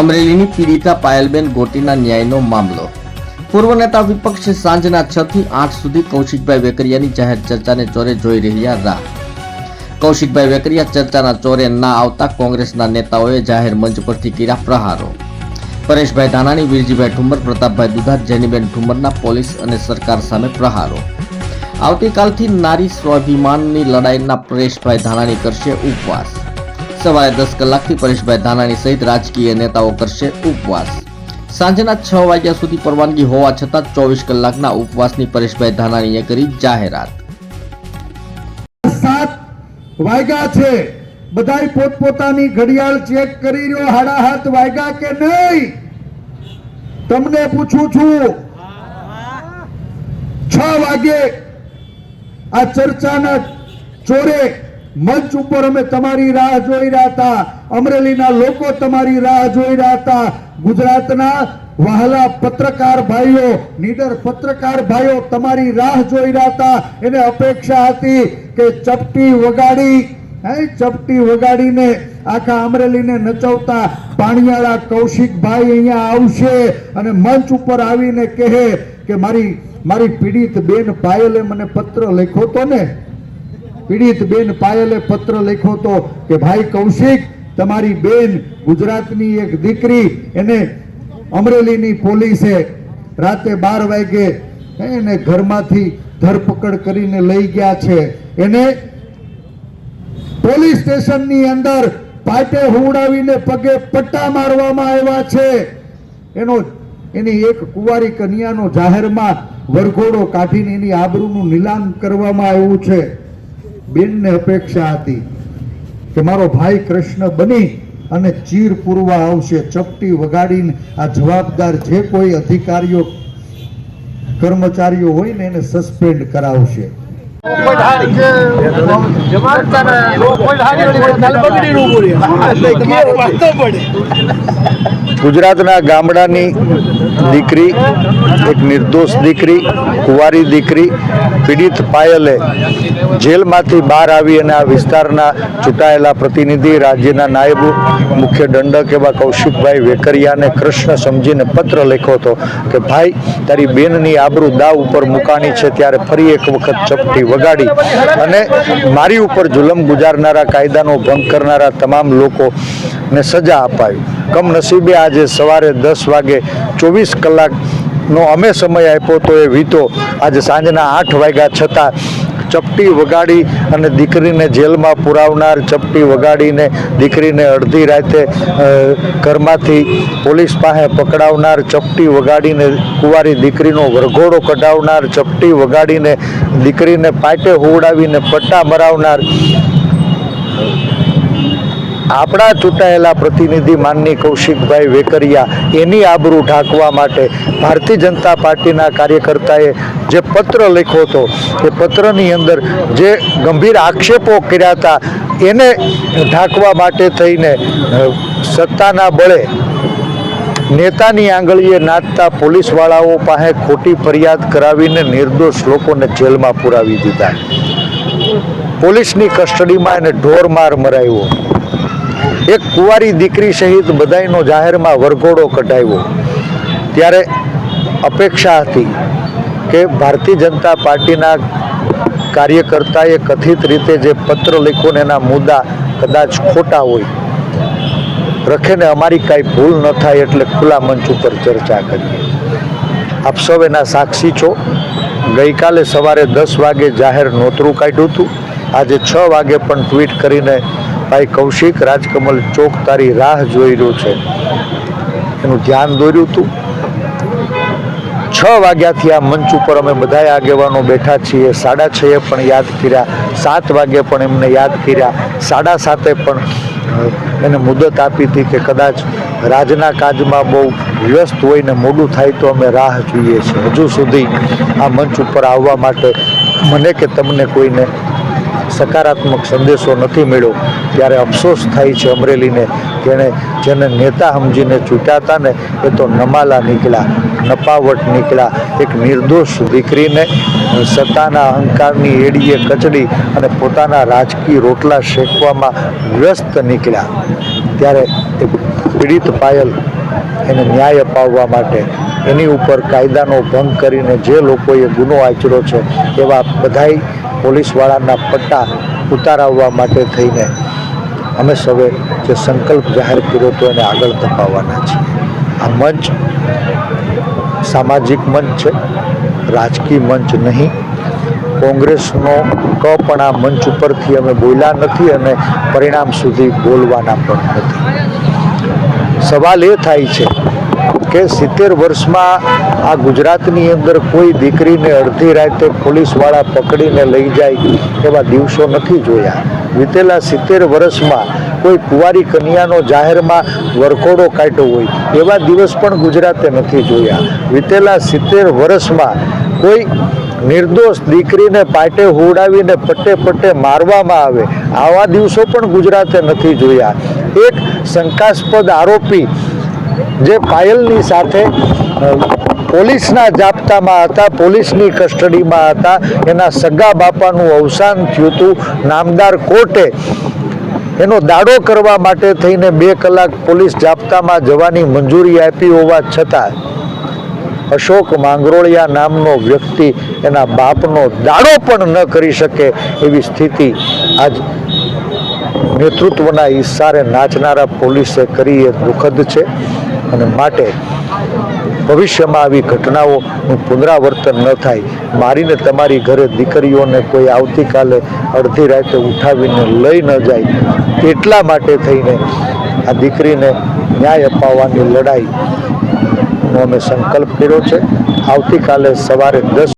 અમરેલીની પીડિતા પાયલબેન ગોટીના ન્યાયનો મામલો. પૂર્વ નેતા વિપક્ષ સાંજના છ થી આઠ સુધી કૌશિકભાઈ વેકરિયાની જાહેર ચર્ચાને ચોરે જોઈ રહ્યા રાહ. કૌશિકભાઈ વેકરિયા ચર્ચાના ચોરે ના આવતા કોંગ્રેસના નેતાઓએ જાહેર મંચ પરથી કર્યા પ્રહારો. પરેશભાઈ ધાનાણી, વીરજીભાઈ ઠુમર પ્રતાપભાઈ દુધા જેનીબેન ઠુમરના પોલીસ અને સરકાર સામે પ્રહારો. આવતીકાલથી નારી સ્વાભિમાનની લડાઈના પરેશભાઈ ધાનાણી કરશે ઉપવાસ. સવારે દસ કલાકથી પરેશભાઈ ધાનાણી સહિત રાજકીય નેતાઓ કરશે ઉપવાસ. સાંજના છ વાગ્યા સુધી પરવાનગી હોવા છતાં ચોવીસ કલાકના ઉપવાસની પરેશભાઈ ધાનાણીએ કરી જાહેરાત. સાત છે. બધાય પોતપોતાની ઘડિયાળ ચેક કરી રહ્યો હાડા હાથ વાગ્યા કે નહીં? તમને પૂછું છું. છ વાગે આ ચર્ચાના ચોરે મંચ ઉપર અમે તમારી રાહ જોઈ રહ્યા હતા. અમરેલીના લોકો તમારી રાહ જોઈ રહ્યા હતા. ગુજરાતના વહાલા પત્રકાર ભાઈઓ, નીડર પત્રકાર ભાઈઓ તમારી રાહ જોઈ રહ્યા હતા. એને અપેક્ષા હતી કે ચપટી વગાડી, હે, ચપટી વગાડીને આખા અમરેલીને નચવતા પાણીયાળા કૌશિકભાઈ અહીંયા આવશે અને મંચ ઉપર આવીને કહે કે મારી મારી પીડિત બેન પાયલે મને પત્ર લખ્યો તો ને? પીડિત બેન પાયલે પત્ર લખ્યો તો કે, ભાઈ કૌશિક, તમારી બેન ગુજરાતની એક દીકરી એને અમરેલીની પોલીસે રાતે બાર વાગે એને ઘરમાંથી ધરપકડ કરીને લઈ ગયા છે. એને પોલીસ સ્ટેશનની અંદર પાટે હુવડાવીને પગે પટ્ટા મારવામાં આવ્યા છે. એનો એની એક કુંવારી કન્યાનો જાહેરમાં વરઘોડો કાઢીને એની આબરૂનું નીલામ કરવામાં આવ્યું છે. બેનને અપેક્ષા હતી કે મારો ભાઈ કૃષ્ણ બની અને ચીર પૂરવા આવશે, ચપટી વગાડીને આ જવાબદાર જે કોઈ અધિકારીઓ, કર્મચારીઓ હોય ને એને સસ્પેન્ડ કરાવશે. ગુજરાતના ગામડાની દીકરી, એક નિર્દોષ દીકરી, કુંવારી દીકરી, પીડિત પાયલે જેલમાંથી બહાર આવી અને આ વિસ્તારના ચૂંટાયેલા પ્રતિનિધિ, રાજ્યના નાયબ મુખ્ય દંડક એવા કૌશિકભાઈ વેકરિયાને કૃષ્ણ સમજીને પત્ર લખ્યો હતો કે, ભાઈ, તારી બેનની આબરૂ દાવ ઉપર મુકાણી છે, ત્યારે ફરી એક વખત ચપટી વગાડી અને મારી ઉપર જુલમ ગુજારનારા, કાયદાનો ભંગ કરનારા તમામ લોકોને સજા અપાવી. કમનસીબે આજે સવારે દસ વાગે ચોવીસ કલાકનો અમે સમય આપ્યો તો એ વીતો આજે સાંજના આઠ વાગ્યા છતાં ચપટી વગાડી અને દીકરીને જેલમાં પુરાવનાર ચપટી વગાડીને દીકરીને અડધી રાતે ઘરમાંથી પોલીસ પાસે પકડાવનાર ચપટી વગાડીને કુંવારી દીકરીનો વરઘોડો કઢાવનાર ચપટી વગાડીને દીકરીને પાટે હોવડાવીને પટ્ટા મરાવનાર આપણા ચૂંટાયેલા પ્રતિનિધિ માનની કૌશિકભાઈ વેકરિયા એની આબરૂ ઢાંકવા માટે ભારતીય જનતા પાર્ટીના કાર્યકર્તાએ જે પત્ર લખ્યો હતો, એ પત્રની અંદર જે ગંભીર આક્ષેપો કર્યા હતા, એને ઢાંકવા માટે થઈને સત્તાના બળે નેતાની આંગળીએ નાચતા પોલીસવાળાઓ પાસે ખોટી ફરિયાદ કરાવીને નિર્દોષ લોકોને જેલમાં પુરાવી દીધા. પોલીસની કસ્ટડીમાં એને ઢોરમાર મરાવ્યો એક કુંવારી દીકરી સહિત બધાયનો જાહેરમાં વરઘોડો કઢાવ્યો. ત્યારે અપેક્ષા હતી કે ભારતીય જનતા પાર્ટીના કાર્યકર્તાએ કથિત રીતે જે પત્ર લખ્યો ને એના મુદ્દા કદાચ ખોટા હોય. રખેને અમારી કાંઈ ભૂલ ન થાય એટલે ખુલ્લા મંચ ઉપર ચર્ચા કરીએ આપ સૌ એના સાક્ષી છો. ગઈકાલે સવારે દસ વાગે જાહેર નોતરું કાઢ્યું હતું. આજે છ વાગે પણ ટ્વીટ કરીને ભાઈ કૌશિક, રાજકમલ ચોક તારી રાહ જોઈ રહ્યો છે. એનું ધ્યાન દોર્યું હતું છ વાગ્યાથી આ મંચ ઉપર અમે બધા આગેવાનો બેઠા છીએ. સાડા છએ પણ યાદ કર્યા. સાત વાગે પણ એમને યાદ કર્યા. સાડા સાતે પણ એને મુદત આપી હતી કે કદાચ રાજના કાજમાં બહુ વ્યસ્ત હોય ને મોડું થાય તો અમે રાહ જોઈએ છીએ. હજુ સુધી આ મંચ ઉપર આવવા માટે મને કે તમને કોઈને સકારાત્મક સંદેશો નથી મળ્યો, ત્યારે અફસોસ થાય છે અમરેલીને કે જેને નેતા સમજીને ચૂંટ્યા ને, એ તો નમાલા નીકળ્યા, નપાવટ નીકળ્યા. એક નિર્દોષ દીકરીને સત્તાના અહંકારની એડીએ કચડી અને પોતાના રાજકીય રોટલા શેકવામાં વ્યસ્ત નીકળ્યા. ત્યારે એ પીડિત પાયલ એને ન્યાય અપાવવા માટે એની ઉપર કાયદાનો ભંગ કરીને જે લોકોએ ગુનો આચર્યો છે, એવા બધાય પોલીસવાળાના પટ્ટા ઉતારાવવા માટે થઈને અમે સૌએ જે સંકલ્પ જાહેર કર્યો હતો એને આગળ ધપાવવાના છીએ. આ મંચ સામાજિક મંચ છે, રાજકીય મંચ નહીં. કોંગ્રેસનો ક પણ આ મંચ ઉપરથી અમે બોલ્યા નથી અને પરિણામ સુધી બોલવાના પણ નથી. સવાલ એ થાય છે કે સિત્તેર વર્ષમાં આ ગુજરાતની અંદર કોઈ દીકરીને અડધી રાતે પોલીસવાળા પકડીને લઈ જાય એવા દિવસો નથી જોયા. વીતેલા સિત્તેર વર્ષમાં કોઈ કુંવારી કન્યાનો જાહેરમાં વરઘોડો કાઢ્યો હોય એવા દિવસ પણ ગુજરાતે નથી જોયા. વીતેલા સિત્તેર વર્ષમાં કોઈ નિર્દોષ દીકરીને પાટે હોડાવીને પટ્ટે પટ્ટે મારવામાં આવે આવા દિવસો પણ ગુજરાતે નથી જોયા. એક શંકાસ્પદ આરોપી જે પાયલની સાથે પોલીસના જાપ્તામાં હતા, પોલીસની કસ્ટડીમાં હતા, એના સગા બાપાનું અવસાન થયું હતું નામદાર કોર્ટે. એનો દાડો કરવા માટે થઈને બે કલાક પોલીસ જાપ્તામાં જવાની મંજૂરી આપી હોવા છતાં, અશોક માંગરોળિયા નામનો વ્યક્તિ એના બાપનો દાડો પણ ન કરી શકે એવી સ્થિતિ આજ નેતૃત્વના ઈશારે નાચનારા પોલીસે કરી એ દુઃખદ છે અને માટે ભવિષ્યમાં આવી ઘટનાઓનું પુનરાવર્તન ન થાય. મારીને તમારી ઘરે દીકરીઓને કોઈ આવતીકાલે અડધી રાતે ઉઠાવીને લઈ ન જાય. એટલા માટે થઈને આ દીકરીને ન્યાય અપાવવાની લડાઈનો અમે સંકલ્પ કર્યો છે. આવતીકાલે સવારે દસ